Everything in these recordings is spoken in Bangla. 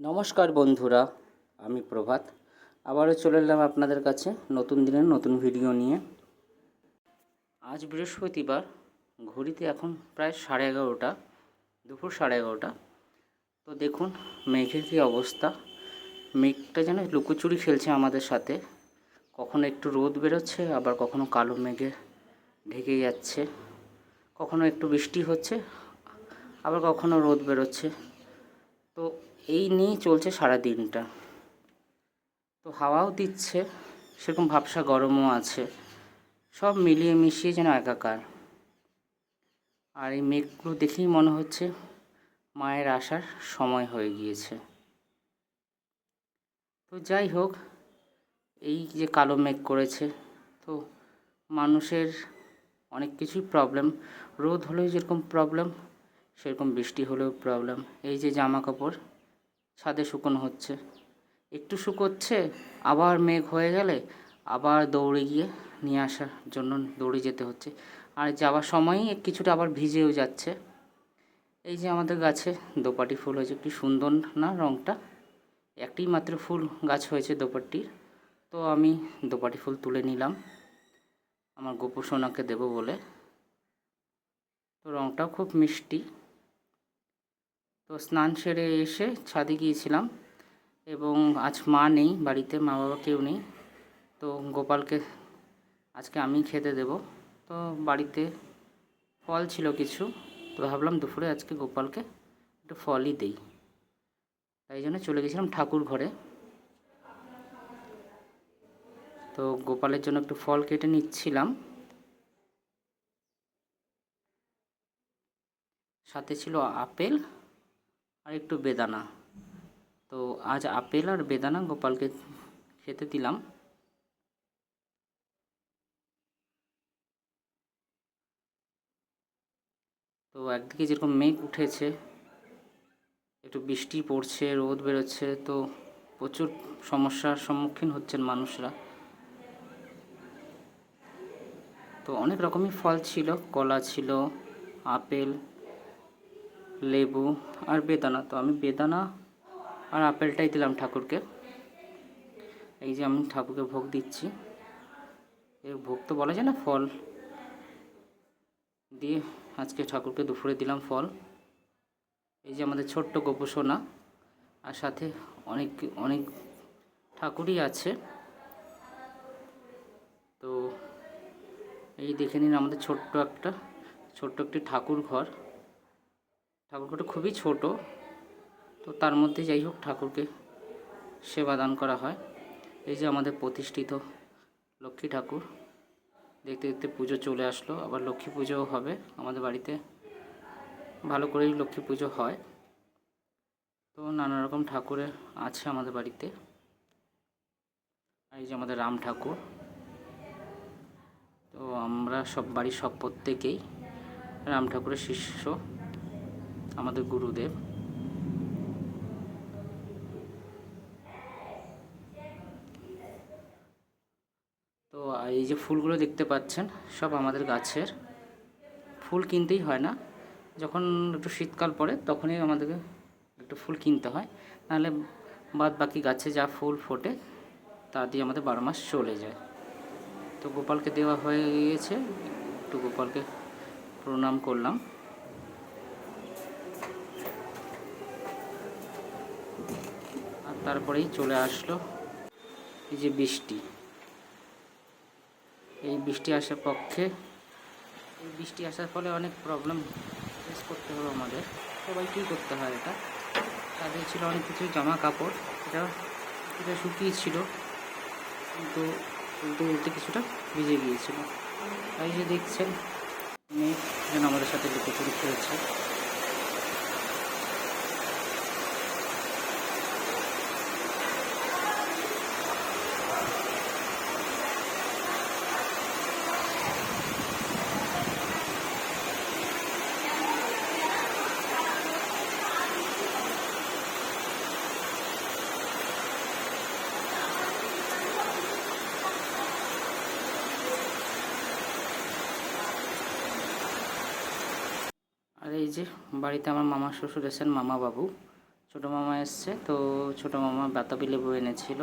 নমস্কার বন্ধুরা, আমি প্রভাত। আবারও চলে এলাম আপনাদের কাছে নতুন দিনের নতুন ভিডিও নিয়ে। আজ বৃহস্পতিবার, ঘড়িতে এখন প্রায় সাড়ে এগারোটা, দুপুর সাড়ে এগারোটা। তো দেখুন, মেঘের কী অবস্থা। মেঘটা যেন লুকোচুরি খেলছে আমাদের সাথে। কখনো একটু রোদ বেরোচ্ছে, আবার কখনো কালো মেঘে ঢেকে যাচ্ছে। কখনো একটু বৃষ্টি হচ্ছে, আবার কখনো রোদ বেরোচ্ছে। তো এই নিয়েই চলছে সারা দিনটা তো হাওয়াও দিচ্ছে, সেরকম ভাবসা গরমও আছে। সব মিলিয়ে মিশিয়ে যেন একাকার। আর এই মেঘগুলো দেখেই মনে হচ্ছে মায়ের আসার সময় হয়ে গিয়েছে। তো যাই হোক, এই যে কালো মেঘ করেছে, তো মানুষের অনেক কিছুই প্রবলেম রোদ হলেও যেরকম প্রবলেম সেরকম বৃষ্টি হলেও প্রবলেম এই যে জামা কাপড় ছাদে শুকনো হচ্ছে। একটু শুকোচ্ছে, আবার মেঘ হয়ে গেলে আবার দৌড়ে গিয়ে নিয়ে আসার জন্য দৌড়ে যেতে হচ্ছে। আর যাওয়ার সময়ই কিছুটা আবার ভিজেও যাচ্ছে। এই যে আমাদের গাছে দোপাটি ফুল হয়েছে, কি সুন্দর না রঙটা একটি মাত্র ফুল গাছ হয়েছে দোপাটির তো আমি দোপাটি ফুল তুলে নিলাম। আমার গোপু সোনাকে দেবো বলে। তো রঙটাও খুব মিষ্টি। তো স্নান সেরে এসে ছাদে গিয়েছিলাম এবং আজ মা নেই, বাড়িতে মা বাবা কেউ নেই। তো গোপালকে আজকে আমি খেতে দেব। তো বাড়িতে ফল ছিল কিছু, তো ভাবলাম দুপুরে আজকে গোপালকে একটু ফলই দেই। তাই জন্য চলে গেছিলাম ঠাকুর ঘরে। তো গোপালের জন্য একটু ফল কেটে নিচ্ছিলাম। সাথে ছিল আপেল আর একটু বেদানা। তো আজ আপেল আর বেদানা গোপালকে খেতে দিলাম। তো একদিকে যেরকম মেঘ উঠেছে, একটু বৃষ্টি পড়ছে, রোদ বেরোচ্ছে, তো প্রচুর সমস্যার সম্মুখীন হচ্ছেন মানুষরা। তো অনেক রকমই ফল ছিল, কলা ছিল, আপেল লেবু আর বেদানা। তো আমি বেদানা আর আপেলটাই দিলাম ঠাকুরকে। এই যে আমি ঠাকুরকে ভোগ দিচ্ছি। এর ভোগ তো বলা যায় না, ফল। দিয়ে আজকে ঠাকুরকে দুপুরে দিলাম ফল। এই যে আমাদের ছোট্ট গোপসোনা আর সাথে অনেক অনেক ঠাকুরই আছে। তো এই দেখে নিন আমাদের ছোট্ট একটা, ছোট্ট একটি ঠাকুর ঘর ঠাকুরঘরটা খুবই ছোট। তো তার মধ্যে যাই হোক ঠাকুরকে সেবা দান করা হয়। এই যে আমাদের প্রতিষ্ঠিত লক্ষ্মী ঠাকুর, দেখতে দেখতে পুজো চলে আসলো। আবার লক্ষ্মী পুজোও হবে আমাদের বাড়িতে। ভালো করেই লক্ষ্মী পুজো হয়। তো নানা রকম ঠাকুরের আছে আমাদের বাড়িতে। এই যে আমাদের রাম ঠাকুর। তো আমরা সব বাড়ির সব প্রত্যেকেই রাম ঠাকুরের শিষ্য। আমাদের গুরুদেব। তো এই যে ফুলগুলো দেখতে পাচ্ছেন, সব আমাদের গাছের। ফুল কিনতেই হয় না। যখন একটু শীতকাল পড়ে, তখনই আমাদেরকে একটু ফুল কিনতে হয়। নাহলে বাদ বাকি গাছে যা ফুল ফোটে, তা দিয়ে আমাদের বারো মাস চলে যায়। তো গোপালকে দেওয়া হয়ে গিয়েছে। একটু গোপালকে প্রণাম করলাম। তারপরেই চলে আসলো এই যে বৃষ্টি। এই বৃষ্টি আসার পক্ষে, এই বৃষ্টি আসার ফলে অনেক প্রবলেম ফেস করতে হবে আমাদের। সবাইকেই করতে হয় এটা। তাদের ছিল অনেক কিছু জামা কাপড় এটা এটা শুকিয়েছিল কিন্তু উল্টে উল্টে কিছুটা ভিজে গিয়েছিল। তাই যে দেখছেন মেয়ে যেন আমাদের সাথে লুকোচুরি খেলছে। আর এই যে বাড়িতে আমার মামা শ্বশুর এসেন মামা বাবু। ছোটো মামা এসছে, তো ছোটো মামা বাতাবি লেবু এনেছিল।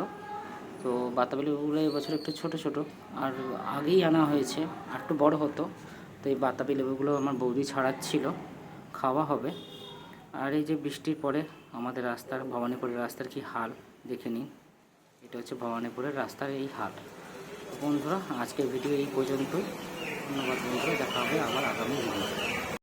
তো বাতাবি লেবুগুলো এবছর একটু ছোট ছোট, আর আগেই আনা হয়েছে, আর একটু বড় হতো। তো এই বাতাবি লেবুগুলো আমার বৌদি ছাড়াচ্ছিল, খাওয়া হবে। আর এই যে বৃষ্টির পরে আমাদের রাস্তার, ভবানীপুরের রাস্তার কি হাল দেখে নিন এটা হচ্ছে ভবানীপুরের রাস্তার এই হাল। বন্ধুরা, আজকের ভিডিও এই পর্যন্তই। ধন্যবাদ বন্ধুরা, দেখা হবে আবার আগামী